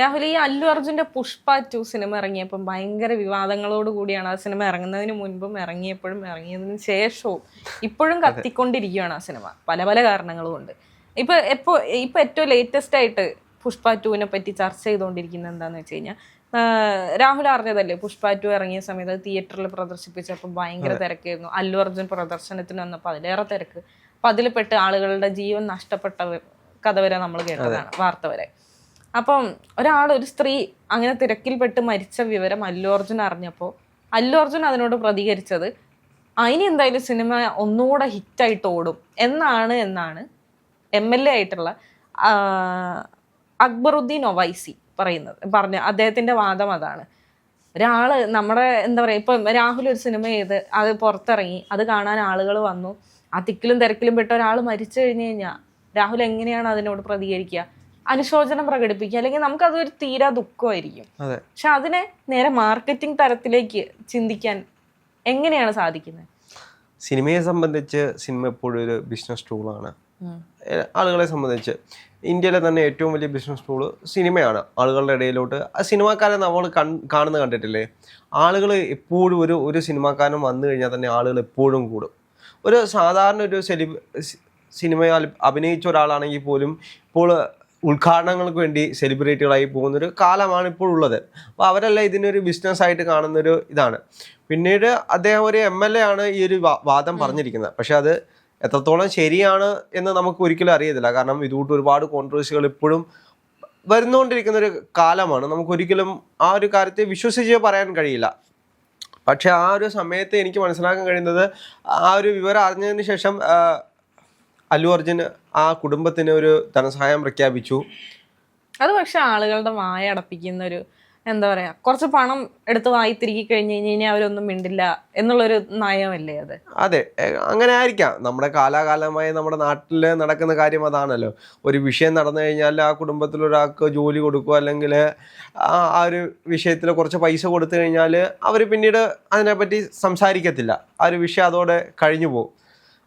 രാഹുൽ ഈ അല്ലു അർജുന്റെ Pushpa to cinema ഇറങ്ങിയപ്പം ഭയങ്കര വിവാദങ്ങളോട് കൂടിയാണ് ആ സിനിമ ഇറങ്ങുന്നതിന് മുൻപും ഇറങ്ങിയപ്പോഴും ഇറങ്ങിയതിന് ശേഷവും ഇപ്പോഴും കത്തിക്കൊണ്ടിരിക്കുകയാണ് ആ സിനിമ പല പല കാരണങ്ങളും കൊണ്ട് ഇപ്പൊ എപ്പോ ഇപ്പൊ ഏറ്റവും ലേറ്റസ്റ്റ് ആയിട്ട് പുഷ്പ ടുവിനെ പറ്റി ചർച്ച ചെയ്തുകൊണ്ടിരിക്കുന്നത് എന്താന്ന് വെച്ച് കഴിഞ്ഞാൽ രാഹുൽ അറിഞ്ഞതല്ലേ പുഷ്പ ടു ഇറങ്ങിയ സമയത്ത് തിയേറ്ററിൽ പ്രദർശിപ്പിച്ചപ്പോൾ ഭയങ്കര തിരക്കായിരുന്നു. അല്ലു അർജുൻ പ്രദർശനത്തിന് വന്നപ്പോൾ അതിലേറെ തിരക്ക്. അപ്പൊ അതിൽപ്പെട്ട് ആളുകളുടെ ജീവൻ നഷ്ടപ്പെട്ട കഥ വരെ നമ്മൾ കേട്ടതാണ് വാർത്ത വരെ. അപ്പം ഒരാൾ ഒരു സ്ത്രീ അങ്ങനെ തിരക്കിൽപ്പെട്ട് മരിച്ച വിവരം അല്ലു അർജുൻ അറിഞ്ഞപ്പോൾ അല്ലു അർജുൻ അതിനോട് പ്രതികരിച്ചത് അതിന് എന്തായാലും സിനിമ ഒന്നുകൂടെ ഹിറ്റായിട്ട് ഓടും. എന്നാണ് എന്നാണ് എം എൽ എ ആയിട്ടുള്ള അക്ബറുദ്ദീൻ ഒവൈസി പറയുന്നത് പറഞ്ഞ അദ്ദേഹത്തിന്റെ വാദം അതാണ്. ഒരാൾ നമ്മുടെ എന്താ പറയുക ഇപ്പം രാഹുൽ ഒരു സിനിമ ചെയ്ത് അത് പുറത്തിറങ്ങി അത് കാണാൻ ആളുകൾ വന്നു. ആ തിക്കിലും തിരക്കിലും പെട്ട ഒരാൾ മരിച്ചു കഴിഞ്ഞു കഴിഞ്ഞാൽ രാഹുൽ എങ്ങനെയാണ് അതിനോട് പ്രതികരിക്കുക? അനുശോചനം പ്രകടിപ്പിക്കുക അല്ലെങ്കിൽ നമുക്കതൊരു തീരാ ദുഃഖമായിരിക്കും. പക്ഷെ അതിനെ നേരെ മാർക്കറ്റിംഗ് തരത്തിലേക്ക് ചിന്തിക്കാൻ എങ്ങനെയാണ് സാധിക്കുന്നത്? സിനിമയെ സംബന്ധിച്ച് സിനിമ എപ്പോഴും ഒരു ബിസിനസ് ടൂളാണ് ആളുകളെ സംബന്ധിച്ച് ഇന്ത്യയിലെ തന്നെ ഏറ്റവും വലിയ ബിസിനസ് ടൂൾ സിനിമയാണ്. ആളുകളുടെ ഇടയിലോട്ട് ആ സിനിമാക്കാരെ നമ്മൾ കൺ കാണുന്ന കണ്ടിട്ടില്ലേ? ആളുകൾ എപ്പോഴും ഒരു ഒരു സിനിമാക്കാരൻ വന്നു കഴിഞ്ഞാൽ തന്നെ ആളുകൾ എപ്പോഴും കൂടും. ഒരു സാധാരണ ഒരു സെലിബ് സിനിമയിൽ അഭിനയിച്ച ഒരാളാണെങ്കിൽ പോലും ഇപ്പോൾ ഉദ്ഘാടനങ്ങൾക്ക് വേണ്ടി സെലിബ്രിറ്റികളായി പോകുന്നൊരു കാലമാണ് ഇപ്പോൾ ഉള്ളത് അപ്പോൾ അവരെല്ലാം ഇതിനൊരു ബിസിനസ് ആയിട്ട് കാണുന്നൊരു ഇതാണ്. പിന്നീട് അദ്ദേഹം ഒരു എം എൽ എ ആണ് ഈ ഒരു വാദം പറഞ്ഞിരിക്കുന്നത്. പക്ഷെ അത് എത്രത്തോളം ശരിയാണ് എന്ന് നമുക്ക് ഒരിക്കലും അറിയത്തില്ല. കാരണം ഇതുകൂട്ട് ഒരുപാട് കോൺട്രവേഴ്സികൾ ഇപ്പോഴും വരുന്നുകൊണ്ടിരിക്കുന്ന ഒരു കാലമാണ്. നമുക്ക് ഒരിക്കലും ആ ഒരു കാര്യത്തെ വിശ്വസിച്ച് പറയാൻ കഴിയില്ല. പക്ഷേ ആ ഒരു സമയത്ത് എനിക്ക് മനസ്സിലാക്കാൻ കഴിയുന്നത് ആ ഒരു വിവരം അറിഞ്ഞതിന് ശേഷം അല്ലു അർജുൻ ആ കുടുംബത്തിന് ഒരു ധനസഹായം പ്രഖ്യാപിച്ചു. അത് പക്ഷെ ആളുകളുടെ വായ അടപ്പിക്കുന്ന ഒരു എന്താ പറയാ കുറച്ച് പണം എടുത്ത് വായി തിരികെ കഴിഞ്ഞ് കഴിഞ്ഞ് കഴിഞ്ഞാൽ അവരൊന്നും മിണ്ടില്ല എന്നുള്ളൊരു നയമല്ലേ അത്? അതെ അങ്ങനെ ആയിരിക്കാം. നമ്മുടെ കാലാകാലമായി നമ്മുടെ നാട്ടിൽ നടക്കുന്ന കാര്യം അതാണല്ലോ. ഒരു വിഷയം നടന്നു കഴിഞ്ഞാൽ ആ കുടുംബത്തിൽ ഒരാൾക്ക് ജോലി കൊടുക്കുക അല്ലെങ്കിൽ ആ ആ ഒരു വിഷയത്തിൽ കുറച്ച് പൈസ കൊടുത്തു കഴിഞ്ഞാൽ അവർ പിന്നീട് അതിനെപ്പറ്റി സംസാരിക്കത്തില്ല. ആ ഒരു വിഷയം അതോടെ കഴിഞ്ഞു പോകും.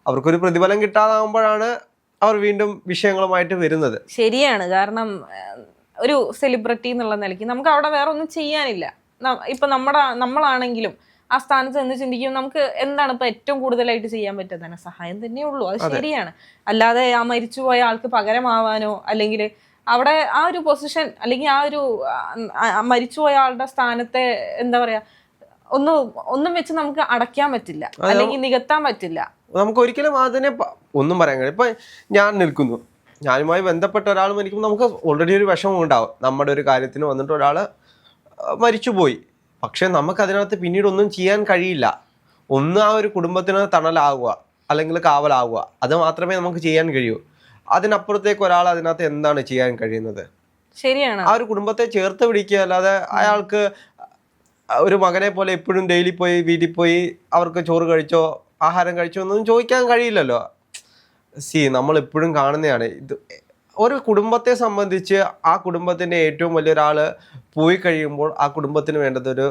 അവർക്കൊരു പ്രതിഫലം കിട്ടാതാകുമ്പോഴാണ് അവർ വീണ്ടും വിഷയങ്ങളുമായിട്ട് വരുന്നത്. ശരിയാണ്. കാരണം ഒരു സെലിബ്രിറ്റി എന്നുള്ള നിലയ്ക്ക് നമുക്ക് അവിടെ വേറെ ഒന്നും ചെയ്യാനില്ല ഇപ്പൊ നമ്മുടെ നമ്മളാണെങ്കിലും ആ സ്ഥാനത്ത് നിന്ന് ചിന്തിക്കും നമുക്ക് എന്താണ് ഇപ്പൊ ഏറ്റവും കൂടുതലായിട്ട് ചെയ്യാൻ പറ്റുക സഹായം തന്നെ ഉള്ളൂ. അത് ശരിയാണ്. അല്ലാതെ ആ മരിച്ചുപോയ ആൾക്ക് പകരമാവാനോ അല്ലെങ്കിൽ അവിടെ ആ ഒരു പൊസിഷൻ അല്ലെങ്കിൽ ആ ഒരു മരിച്ചുപോയ ആളുടെ സ്ഥാനത്തെ എന്താ പറയാ ഒന്നും ഒന്നും വെച്ച് നമുക്ക് അടയ്ക്കാൻ പറ്റില്ല. അല്ലെങ്കിൽ നികത്താൻ പറ്റില്ല. നമുക്ക് ഒരിക്കലും അതിനെ ഒന്നും പറയാൻ കഴിയും ഇപ്പം ഞാൻ നിൽക്കുന്നു. ഞാനുമായി ബന്ധപ്പെട്ട ഒരാൾ മരിക്കുമ്പോൾ നമുക്ക് ഓൾറെഡി ഒരു വിഷമം ഉണ്ടാവും. നമ്മുടെ ഒരു കാര്യത്തിന് വന്നിട്ട് ഒരാൾ മരിച്ചുപോയി. പക്ഷേ നമുക്ക് അതിനകത്ത് പിന്നീട് ഒന്നും ചെയ്യാൻ കഴിയില്ല. ഒന്ന് ആ ഒരു കുടുംബത്തിന് തണലാകുക അല്ലെങ്കിൽ കാവലാകുക അത് മാത്രമേ നമുക്ക് ചെയ്യാൻ കഴിയൂ. അതിനപ്പുറത്തേക്ക് ഒരാൾ അതിനകത്ത് എന്താണ് ചെയ്യാൻ കഴിയുന്നത്? ശരിയാണ്. ആ ഒരു കുടുംബത്തെ ചേർത്ത് പിടിക്കുക. അല്ലാതെ അയാൾക്ക് ഒരു മകനെ പോലെ എപ്പോഴും ഡെയിലി പോയി വീട്ടിൽ പോയി അവർക്ക് ചോറ് കഴിച്ചോ ആഹാരം കഴിച്ചു എന്നൊന്നും ചോദിക്കാൻ കഴിയില്ലല്ലോ. സി നമ്മൾ എപ്പോഴും കാണുന്നതാണ്. ഇത് ഒരു കുടുംബത്തെ സംബന്ധിച്ച് ആ കുടുംബത്തിന്റെ ഏറ്റവും വലിയൊരാൾ പോയി കഴിയുമ്പോൾ ആ കുടുംബത്തിന് വേണ്ടതൊരു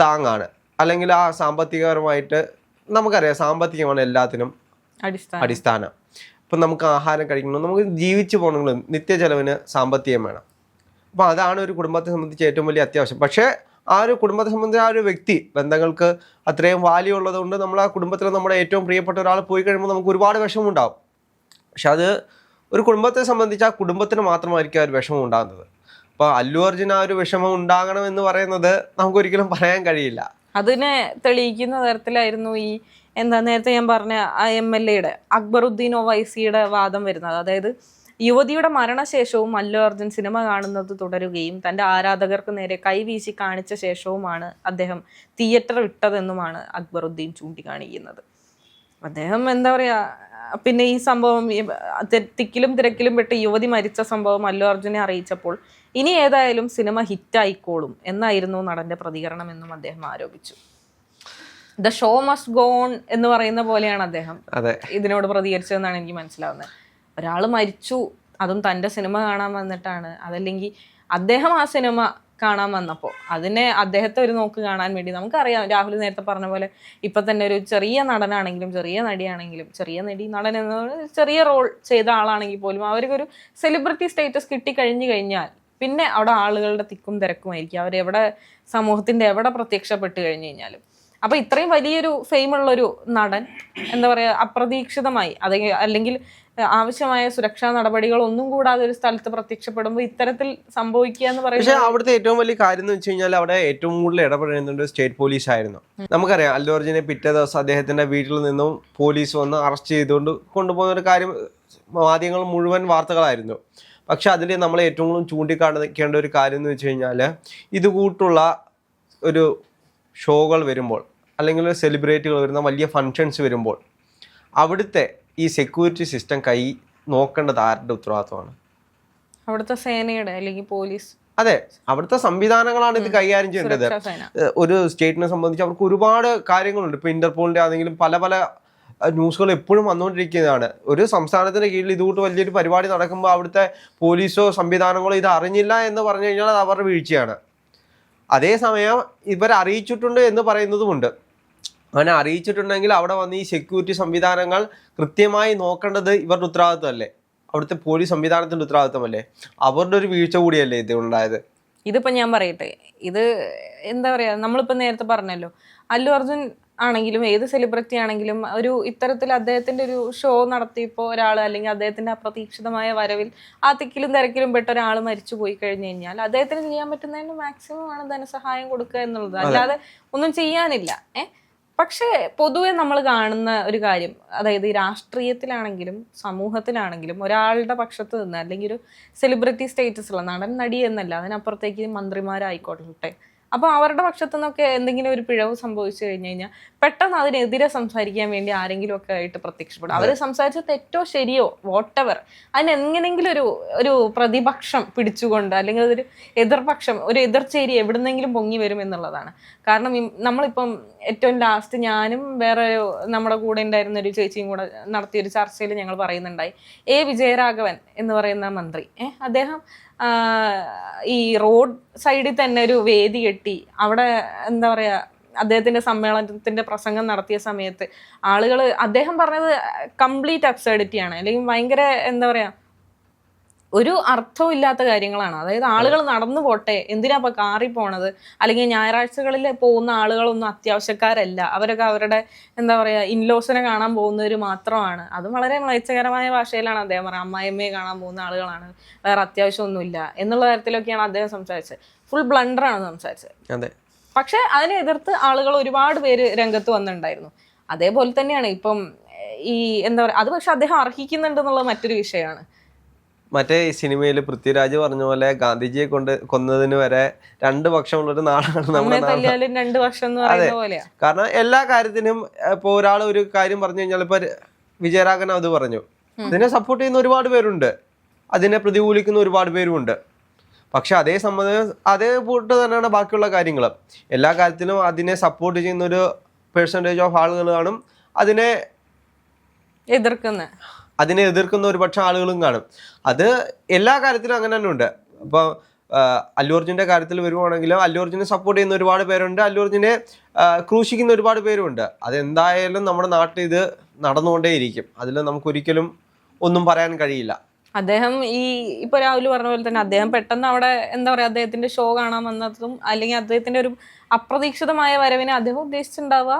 താങ്ങാണ്. അല്ലെങ്കിൽ ആ സാമ്പത്തികപരമായിട്ട് നമുക്കറിയാം സാമ്പത്തികമാണ് എല്ലാത്തിനും അടിസ്ഥാനം. ഇപ്പം നമുക്ക് ആഹാരം കഴിക്കണം നമുക്ക് ജീവിച്ചു പോകണമെങ്കിലും നിത്യചെലവിന് സാമ്പത്തികം വേണം. അപ്പോൾ അതാണ് ഒരു കുടുംബത്തെ സംബന്ധിച്ച് ഏറ്റവും വലിയ അത്യാവശ്യം. പക്ഷേ ആ ഒരു കുടുംബത്തെ സംബന്ധിച്ച് ആ ഒരു വ്യക്തി ബന്ധങ്ങൾക്ക് അത്രയും വാല്യൂ ഉള്ളതുകൊണ്ട് നമ്മൾ ആ കുടുംബത്തിൽ നമ്മുടെ ഏറ്റവും പ്രിയപ്പെട്ട ഒരാൾ പോയി കഴിയുമ്പോൾ നമുക്ക് ഒരുപാട് വിഷമം ഉണ്ടാവും പക്ഷെ അത് ഒരു കുടുംബത്തെ സംബന്ധിച്ച് ആ കുടുംബത്തിന് മാത്രമായിരിക്കും ആ ഒരു വിഷമം ഉണ്ടാകുന്നത്. അപ്പോൾ അല്ലു അർജുൻ ആ ഒരു വിഷമം ഉണ്ടാകണം എന്ന് പറയുന്നത് നമുക്കൊരിക്കലും പറയാൻ കഴിയില്ല. അതിനെ തെളിയിക്കുന്ന തരത്തിലായിരുന്നു ഈ എന്താ നേരത്തെ ഞാൻ പറഞ്ഞ എം എൽ എയുടെ അക്ബറുദ്ദീൻ ഒവൈസിയുടെ വാദം വരുന്നത്. അതായത് യുവതിയുടെ മരണശേഷവും അല്ലു അർജുൻ സിനിമ കാണുന്നത് തുടരുകയും തന്റെ ആരാധകർക്ക് നേരെ കൈവീശി കാണിച്ച ശേഷവുമാണ് അദ്ദേഹം തിയേറ്റർ വിട്ടതെന്നുമാണ് അക്ബറുദ്ദീൻ ചൂണ്ടിക്കാണിക്കുന്നത്. അദ്ദേഹം എന്താ പറയാ പിന്നെ ഈ സംഭവം തിക്കിലും തിരക്കിലും പെട്ട് യുവതി മരിച്ച സംഭവം അല്ലു അർജുനെ അറിയിച്ചപ്പോൾ ഇനി ഏതായാലും സിനിമ ഹിറ്റായിക്കോളും എന്നായിരുന്നു നടന്റെ പ്രതികരണം എന്നും അദ്ദേഹം ആരോപിച്ചു. ദ ഷോ മസ്റ്റ് ഗോൺ എന്ന് പറയുന്ന പോലെയാണ് അദ്ദേഹം ഇതിനോട് പ്രതികരിച്ചതെന്നാണ് എനിക്ക് മനസ്സിലാവുന്നത്. ഒരാൾ മരിച്ചു അതും തന്റെ സിനിമ കാണാൻ വന്നിട്ടാണ്. അതല്ലെങ്കിൽ അദ്ദേഹം ആ സിനിമ കാണാൻ വന്നപ്പോൾ അതിനെ അദ്ദേഹത്തെ ഒരു നോക്ക് കാണാൻ വേണ്ടി നമുക്കറിയാം. രാഹുൽ നേരത്തെ പറഞ്ഞ പോലെ ഇപ്പൊ തന്നെ ഒരു ചെറിയ നടനാണെങ്കിലും ചെറിയ നടിയാണെങ്കിലും ചെറിയ നടി നടൻ എന്ന ചെറിയ റോൾ ചെയ്ത ആളാണെങ്കിൽ പോലും അവർക്കൊരു സെലിബ്രിറ്റി സ്റ്റേറ്റസ് കിട്ടി കഴിഞ്ഞു കഴിഞ്ഞാൽ പിന്നെ അവിടെ ആളുകളുടെ തിക്കും തിരക്കുമായിരിക്കും അവരെവിടെ സമൂഹത്തിന്റെ എവിടെ പ്രത്യക്ഷപ്പെട്ട് കഴിഞ്ഞു കഴിഞ്ഞാലും. അപ്പൊ ഇത്രയും വലിയൊരു ഫെയിമുള്ള ഒരു നടൻ എന്താ പറയാ അപ്രതീക്ഷിതമായി. അതെ അല്ലെങ്കിൽ ആവശ്യമായ സുരക്ഷാ നടപടികൾ ഒന്നും കൂടാതെ ഒരു സ്ഥലത്ത് പ്രത്യക്ഷപ്പെടുമ്പോൾ ഇത്തരത്തിൽ സംഭവിക്കുക എന്ന് പക്ഷെ പക്ഷേ അവിടുത്തെ ഏറ്റവും വലിയ കാര്യം എന്ന് വെച്ച് കഴിഞ്ഞാൽ അവിടെ ഏറ്റവും കൂടുതൽ ഇടപെടുന്നുണ്ട് സ്റ്റേറ്റ് പോലീസ് ആയിരുന്നു. നമുക്കറിയാം അല്ലു അർജുനെ പിറ്റേ ദിവസം അദ്ദേഹത്തിന്റെ വീട്ടിൽ നിന്നും പോലീസ് വന്ന് അറസ്റ്റ് ചെയ്തുകൊണ്ട് കൊണ്ടുപോകുന്ന ഒരു കാര്യം മാധ്യമങ്ങൾ മുഴുവൻ വാർത്തകളായിരുന്നു. പക്ഷെ അതിൽ നമ്മൾ ഏറ്റവും കൂടുതൽ ചൂണ്ടിക്കാണിക്കേണ്ട ഒരു കാര്യം എന്ന് വെച്ച് കഴിഞ്ഞാൽ ഇത് കൂട്ടുള്ള ഒരു ഷോകൾ വരുമ്പോൾ അല്ലെങ്കിൽ സെലിബ്രിറ്റികൾ വരുന്ന വലിയ ഫങ്ഷൻസ് വരുമ്പോൾ അവിടുത്തെ ഈ സെക്യൂരിറ്റി സിസ്റ്റം കൈ നോക്കേണ്ടത് ആരുടെ ഉത്തരവാദിത്വമാണ്? അവിടുത്തെ സേനയുടെ അല്ലെങ്കിൽ പോലീസ്. അതെ അവിടുത്തെ സംവിധാനങ്ങളാണ് ഇത് കൈകാര്യം ചെയ്യേണ്ടത് ഒരു സ്റ്റേറ്റിനെ സംബന്ധിച്ച് അവർക്ക് ഒരുപാട് കാര്യങ്ങളുണ്ട്. ഇപ്പൊ ഇന്റർപോളിന്റെ ആണെങ്കിലും പല പല ന്യൂസുകൾ എപ്പോഴും വന്നുകൊണ്ടിരിക്കുന്നതാണ്. ഒരു സംസ്ഥാനത്തിന്റെ കീഴിൽ ഇതുകൂട്ട് വലിയൊരു പരിപാടി നടക്കുമ്പോൾ അവിടുത്തെ പോലീസോ സംവിധാനങ്ങളോ ഇത് അറിഞ്ഞില്ല എന്ന് പറഞ്ഞു കഴിഞ്ഞാൽ അത് അവരുടെ വീഴ്ചയാണ്. അതേസമയം ഇവർ അറിയിച്ചിട്ടുണ്ട് എന്ന് പറയുന്നതുമുണ്ട്. അങ്ങനെ അറിയിച്ചിട്ടുണ്ടെങ്കിൽ അവിടെ വന്ന് ഈ സെക്യൂരിറ്റി സംവിധാനങ്ങൾ കൃത്യമായി നോക്കേണ്ടത് ഇവരുടെ ഉത്തരവാദിത്വമല്ലേ? അവിടുത്തെ പോലീസ് സംവിധാനത്തിന്റെ ഉത്തരവാദിത്വമല്ലേ? അവരുടെ ഒരു വീഴ്ച കൂടിയല്ലേ ഇത് ഉണ്ടായത്? ഇതിപ്പോ ഞാൻ പറയട്ടെ. ഇത് എന്താ പറയാ നമ്മളിപ്പോ നേരത്തെ പറഞ്ഞല്ലോ അല്ലു അർജുൻ ആണെങ്കിലും ഏത് സെലിബ്രിറ്റി ആണെങ്കിലും ഒരു ഇത്തരത്തിൽ അദ്ദേഹത്തിന്റെ ഒരു ഷോ നടത്തിയപ്പോൾ ഒരാൾ അല്ലെങ്കിൽ അദ്ദേഹത്തിന്റെ അപ്രതീക്ഷിതമായ വരവിൽ ആ തിക്കിലും തിരക്കിലും പെട്ട ഒരാൾ മരിച്ചു പോയി കഴിഞ്ഞു കഴിഞ്ഞാൽ അദ്ദേഹത്തിന് ചെയ്യാൻ പറ്റുന്നതിന് മാക്സിമം ആണ് ധനസഹായം കൊടുക്കുക എന്നുള്ളത്. അല്ലാതെ ഒന്നും ചെയ്യാനില്ല. ഏഹ് പക്ഷേ പൊതുവെ നമ്മൾ കാണുന്ന ഒരു കാര്യം അതായത് ഈ രാഷ്ട്രീയത്തിലാണെങ്കിലും സമൂഹത്തിലാണെങ്കിലും ഒരാളുടെ പക്ഷത്ത് നിന്ന് അല്ലെങ്കിൽ ഒരു സെലിബ്രിറ്റി സ്റ്റേറ്റസ് ഉള്ള നടൻ നടി എന്നല്ല അതിനപ്പുറത്തേക്ക് മന്ത്രിമാരായിക്കോട്ടെ. അപ്പോൾ അവരുടെ പക്ഷത്തു നിന്നൊക്കെ എന്തെങ്കിലും ഒരു പിഴവ് സംഭവിച്ചു കഴിഞ്ഞു കഴിഞ്ഞാൽ പെട്ടെന്ന് അതിനെതിരെ സംസാരിക്കാൻ വേണ്ടി ആരെങ്കിലും ഒക്കെ ആയിട്ട് പ്രത്യക്ഷപ്പെടും. അവർ സംസാരിച്ച തെറ്റോ ശരിയോ വോട്ടെവർ അതിനെങ്ങനെങ്കിലും ഒരു ഒരു പ്രതിപക്ഷം പിടിച്ചുകൊണ്ട് അല്ലെങ്കിൽ അതൊരു എതിർപക്ഷം ഒരു എതിർചേരി എവിടുന്നെങ്കിലും പൊങ്ങി വരും എന്നുള്ളതാണ്. കാരണം നമ്മളിപ്പം ഏറ്റവും ലാസ്റ്റ് ഞാനും വേറെ നമ്മുടെ കൂടെ ഉണ്ടായിരുന്ന ഒരു ചേച്ചിയും കൂടെ നടത്തിയ ഒരു ചർച്ചയിൽ ഞങ്ങൾ പറയുന്നുണ്ടായി എ വിജയരാഘവൻ എന്ന് പറയുന്ന മന്ത്രി. ഏഹ് അദ്ദേഹം ഈ റോഡ് സൈഡിൽ തന്നെ ഒരു വേദി കെട്ടി. അവിടെ എന്താ പറയാ അദ്ദേഹത്തിന്റെ സമ്മേളനത്തിന്റെ പ്രസംഗം നടത്തിയ സമയത്ത് ആളുകൾ അദ്ദേഹം പറഞ്ഞത് കംപ്ലീറ്റ് അബ്സേഡിറ്റിയാണ് അല്ലെങ്കിൽ ഭയങ്കര എന്താ പറയാ ഒരു അർത്ഥമില്ലാത്ത ഇല്ലാത്ത കാര്യങ്ങളാണ്. അതായത് ആളുകൾ നടന്നു പോട്ടെ എന്തിനാ ഇപ്പൊ കാറി പോണത്? അല്ലെങ്കിൽ ഞായറാഴ്ചകളിൽ പോകുന്ന ആളുകളൊന്നും അത്യാവശ്യക്കാരല്ല. അവരൊക്കെ അവരുടെ എന്താ പറയാ ഇൻലോസിനെ കാണാൻ പോകുന്നവർ മാത്രമാണ്. അത് വളരെ മ്ലേച്ഛകരമായ ഭാഷയിലാണ് അദ്ദേഹം പറയുന്നത് അമ്മായിയമ്മയെ കാണാൻ പോകുന്ന ആളുകളാണ്. വേറെ അത്യാവശ്യമൊന്നുമില്ല. എന്നുള്ള തരത്തിലൊക്കെയാണ് അദ്ദേഹം സംസാരിച്ചത്. ഫുൾ ബ്ലണ്ടർ ബ്ലണ്ടറാണ് സംസാരിച്ചത്. പക്ഷെ അതിനെ എതിർത്ത് ആളുകൾ ഒരുപാട് പേര് രംഗത്ത് വന്നിട്ടുണ്ടായിരുന്നു. അതേപോലെ തന്നെയാണ് ഇപ്പം ഈ എന്താ പറയുക അത് പക്ഷെ അദ്ദേഹം അർഹിക്കുന്നുണ്ട് എന്നുള്ളത് മറ്റൊരു വിഷയമാണ്. മറ്റേ ഈ സിനിമയിൽ പൃഥ്വിരാജ് പറഞ്ഞ പോലെ ഗാന്ധിജിയെ കൊണ്ട് കൊന്നതിന് വരെ രണ്ട് പക്ഷമുള്ളൊരു നാടാണ് നമ്മുടെ അതെ. കാരണം എല്ലാ കാര്യത്തിനും ഇപ്പൊ ഒരാൾ ഒരു കാര്യം പറഞ്ഞു കഴിഞ്ഞാൽ ഇപ്പൊ വിജയരാഘവൻ അത് പറഞ്ഞു. അതിനെ സപ്പോർട്ട് ചെയ്യുന്ന ഒരുപാട് പേരുണ്ട്. അതിനെ പ്രതികൂലിക്കുന്ന ഒരുപാട് പേരുമുണ്ട്. പക്ഷെ അതേ സംബന്ധം അതേ കൂട്ട് തന്നെയാണ് ബാക്കിയുള്ള കാര്യങ്ങൾ എല്ലാ കാര്യത്തിലും അതിനെ സപ്പോർട്ട് ചെയ്യുന്ന ഒരു പെർസെന്റേജ് ഓഫ് ആളുകൾ കാണും അതിനെ എതിർക്കുന്ന. അതിനെ എതിർക്കുന്ന ഒരു പക്ഷം ആളുകളും കാണും. അത് എല്ലാ കാര്യത്തിലും അങ്ങനെ തന്നെ ഉണ്ട്. അപ്പോൾ അല്ലു അർജുന്റെ കാര്യത്തിൽ വരുവാണെങ്കിലും അല്ലു അർജുനെ സപ്പോർട്ട് ചെയ്യുന്ന ഒരുപാട് പേരുണ്ട്. അല്ലു അർജുനെ ക്രൂശിക്കുന്ന ഒരുപാട് പേരുണ്ട് അതെന്തായാലും നമ്മുടെ നാട്ടിൽ ഇത് നടന്നുകൊണ്ടേയിരിക്കും. അതിൽ നമുക്കൊരിക്കലും ഒന്നും പറയാൻ കഴിയില്ല. അദ്ദേഹം ഈ ഇപ്പൊ രാഹുൽ പറഞ്ഞ പോലെ തന്നെ അദ്ദേഹം പെട്ടെന്ന് അവിടെ എന്താ പറയാ അദ്ദേഹത്തിന്റെ ഷോ കാണാൻ വന്നതും അല്ലെങ്കിൽ അദ്ദേഹത്തിന്റെ ഒരു അപ്രതീക്ഷിതമായ വരവിനെ അദ്ദേഹം ഉദ്ദേശിച്ചിട്ടുണ്ടാവുക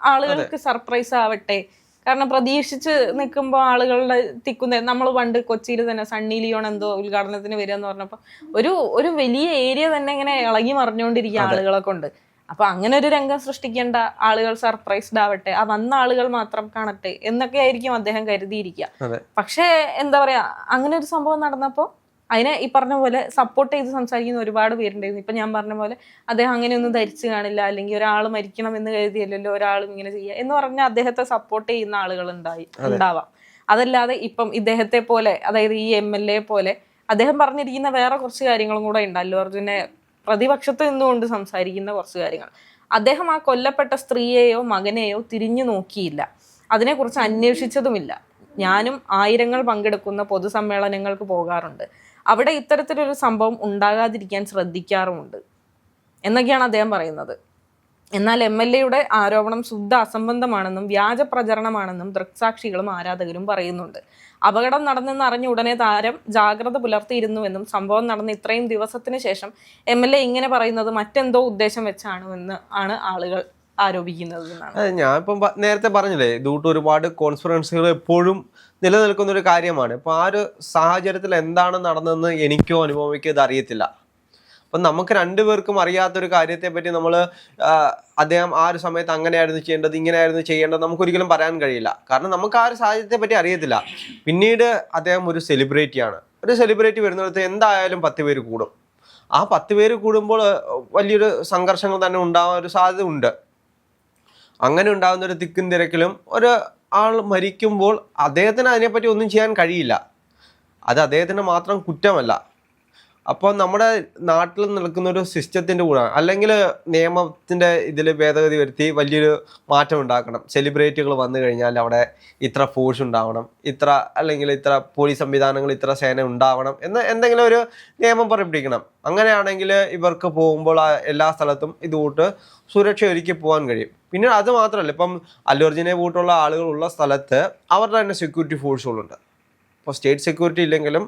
ആളുകൾക്ക് സർപ്രൈസ് ആവട്ടെ. കാരണം പ്രതീക്ഷിച്ച് നിൽക്കുമ്പോൾ ആളുകളുടെ തിക്കുന്ന നമ്മൾ പണ്ട് കൊച്ചിയിൽ തന്നെ സണ്ണി ലിയോൺ എന്തോ ഉദ്ഘാടനത്തിന് വരിക എന്ന് പറഞ്ഞപ്പോൾ ഒരു ഒരു വലിയ ഏരിയ തന്നെ ഇങ്ങനെ ഇളകി മറിഞ്ഞുകൊണ്ടിരിക്കുക ആളുകളെ കൊണ്ട്. അപ്പൊ അങ്ങനെ ഒരു രംഗം സൃഷ്ടിക്കേണ്ട ആളുകൾ സർപ്രൈസ്ഡ് ആവട്ടെ ആ വന്ന ആളുകൾ മാത്രം കാണട്ടെ എന്നൊക്കെ ആയിരിക്കും അദ്ദേഹം കരുതിയിരിക്കുക. പക്ഷേ എന്താ പറയാ അങ്ങനെ ഒരു സംഭവം നടന്നപ്പോൾ അതിനെ ഈ പറഞ്ഞ പോലെ സപ്പോർട്ട് ചെയ്ത് സംസാരിക്കുന്ന ഒരുപാട് പേരുണ്ടായിരുന്നു. ഇപ്പൊ ഞാൻ പറഞ്ഞ പോലെ അദ്ദേഹം അങ്ങനെയൊന്നും ധരിച്ചു കാണില്ല. അല്ലെങ്കിൽ ഒരാൾ മരിക്കണം എന്ന് കരുതിയല്ലോ ഒരാളും ഇങ്ങനെ ചെയ്യുക എന്ന് പറഞ്ഞാൽ അദ്ദേഹത്തെ സപ്പോർട്ട് ചെയ്യുന്ന ആളുകൾ ഉണ്ടായി ഉണ്ടാവാം. അതല്ലാതെ ഇപ്പം ഇദ്ദേഹത്തെ പോലെ അതായത് ഈ എം എൽ എ പോലെ അദ്ദേഹം പറഞ്ഞിരിക്കുന്ന വേറെ കുറച്ച് കാര്യങ്ങളും കൂടെ ഉണ്ട്. അല്ലു അർജുനെ പ്രതിപക്ഷത്ത് നിന്നുകൊണ്ട് സംസാരിക്കുന്ന കുറച്ച് കാര്യങ്ങൾ. അദ്ദേഹം ആ കൊല്ലപ്പെട്ട സ്ത്രീയെയോ മകനെയോ തിരിഞ്ഞു നോക്കിയില്ല. അതിനെക്കുറിച്ച് അന്വേഷിച്ചതുമില്ല. ഞാനും ആയിരങ്ങൾ പങ്കെടുക്കുന്ന പൊതുസമ്മേളനങ്ങൾക്ക് പോകാറുണ്ട്. അവിടെ ഇത്തരത്തിലൊരു സംഭവം ഉണ്ടാകാതിരിക്കാൻ ശ്രദ്ധിക്കാറുമുണ്ട്. എന്നൊക്കെയാണ് അദ്ദേഹം പറയുന്നത്. എന്നാൽ എം എൽ എയുടെ ആരോപണം ശുദ്ധ അസംബന്ധമാണെന്നും വ്യാജ പ്രചരണമാണെന്നും ദൃക്സാക്ഷികളും ആരാധകരും പറയുന്നുണ്ട്. അപകടം നടന്നെന്ന് അറിഞ്ഞ ഉടനെ താരം ജാഗ്രത പുലർത്തിയിരുന്നുവെന്നും സംഭവം നടന്ന ഇത്രയും ദിവസത്തിന് ശേഷം എം ഇങ്ങനെ പറയുന്നത് മറ്റെന്തോ ഉദ്ദേശം വെച്ചാണ് എന്ന് ആണ് ആളുകൾ ആരോപിക്കുന്നത് ഞാൻ ഇപ്പം നേരത്തെ പറഞ്ഞില്ലേ ഇതുകൂട്ട് ഒരുപാട് കോൺഫറൻസുകൾ എപ്പോഴും നിലനിൽക്കുന്ന ഒരു കാര്യമാണ്. ഇപ്പൊ ആ ഒരു സാഹചര്യത്തിൽ എന്താണ് നടന്നതെന്ന് എനിക്കോ അനുഭവിക്കോ ഇത് അറിയത്തില്ല അപ്പം നമുക്ക് രണ്ടുപേർക്കും അറിയാത്തൊരു കാര്യത്തെ പറ്റി നമ്മൾ അദ്ദേഹം ആ ഒരു സമയത്ത് അങ്ങനെയായിരുന്നു ചെയ്യേണ്ടത് ഇങ്ങനെയായിരുന്നു ചെയ്യേണ്ടത് നമുക്കൊരിക്കലും പറയാൻ കഴിയില്ല. കാരണം നമുക്ക് ആ ഒരു സാഹചര്യത്തെ പറ്റി അറിയത്തില്ല. പിന്നീട് അദ്ദേഹം ഒരു സെലിബ്രിറ്റിയാണ് ഒരു സെലിബ്രിറ്റി വരുന്നിടത്ത് എന്തായാലും പത്ത് പേര് കൂടും. ആ പത്ത് പേര് കൂടുമ്പോൾ വലിയൊരു സംഘർഷങ്ങൾ തന്നെ ഉണ്ടാവാൻ ഒരു സാധ്യത ഉണ്ട്. അങ്ങനെ ഉണ്ടാകുന്ന ഒരു തിക്കും തിരക്കിലും ഒരു ആൾ മരിക്കുമ്പോൾ അദ്ദേഹത്തിന് അതിനെപ്പറ്റി ഒന്നും ചെയ്യാൻ കഴിയില്ല. അത് അദ്ദേഹത്തിന് മാത്രം കുറ്റമല്ല. അപ്പോൾ നമ്മുടെ നാട്ടിൽ നടക്കുന്ന ഒരു സിസ്റ്റത്തിന്റെ കൂടെ അല്ലെങ്കിൽ നിയമത്തിന്റെ ഇതിൽ ഭേദഗതി വരുത്തി വലിയൊരു മാറ്റം ഉണ്ടാക്കണം. സെലിബ്രിറ്റികൾ വന്നു കഴിഞ്ഞാൽ അവിടെ ഇത്ര ഫോഴ്സ് ഉണ്ടാവണം ഇത്ര അല്ലെങ്കിൽ ഇത്ര പോലീസ് സംവിധാനങ്ങൾ ഇത്ര സേന ഉണ്ടാവണം എന്ന് എന്തെങ്കിലും ഒരു നിയമം പുറപ്പെടുവിക്കണം അങ്ങനെയാണെങ്കിൽ ഇവർക്ക് പോകുമ്പോൾ എല്ലാ സ്ഥലത്തും ഇതുകൂട്ട് സുരക്ഷ ഒരുക്കി പോകാൻ കഴിയും. പിന്നെ അത് മാത്രമല്ല ഇപ്പം അല്ലു അർജുനെ കൂട്ടുള്ള ആളുകളുള്ള സ്ഥലത്ത് അവരുടെ തന്നെ സെക്യൂരിറ്റി ഫോഴ്സുകളുണ്ട് ഇപ്പോൾ സ്റ്റേറ്റ് സെക്യൂരിറ്റി ഇല്ലെങ്കിലും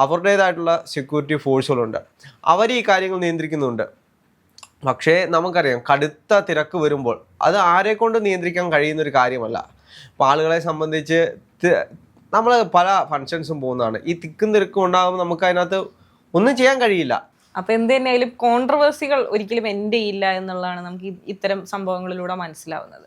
അവരുടേതായിട്ടുള്ള സെക്യൂരിറ്റി ഫോഴ്സുകളുണ്ട്. അവർ ഈ കാര്യങ്ങൾ നിയന്ത്രിക്കുന്നുണ്ട്. പക്ഷേ നമുക്കറിയാം കടുത്ത തിരക്ക് വരുമ്പോൾ അത് ആരെക്കൊണ്ട് കൊണ്ട് നിയന്ത്രിക്കാൻ കഴിയുന്ന ഒരു കാര്യമല്ല. അപ്പോൾ ആളുകളെ സംബന്ധിച്ച് നമ്മൾ പല ഫങ്ഷൻസും പോകുന്നതാണ്. ഈ തിക്കും തിരക്കും ഉണ്ടാകുമ്പോൾ നമുക്ക് അതിനകത്ത് ഒന്നും ചെയ്യാൻ കഴിയില്ല. അപ്പൊ എന്ത് തന്നെയായാലും കോൺട്രവേഴ്സികൾ ഒരിക്കലും എൻഡ് ഇല്ല എന്നുള്ളതാണ് നമുക്ക് ഇത്തരം സംഭവങ്ങളിലൂടെ മനസ്സിലാവുന്നത്.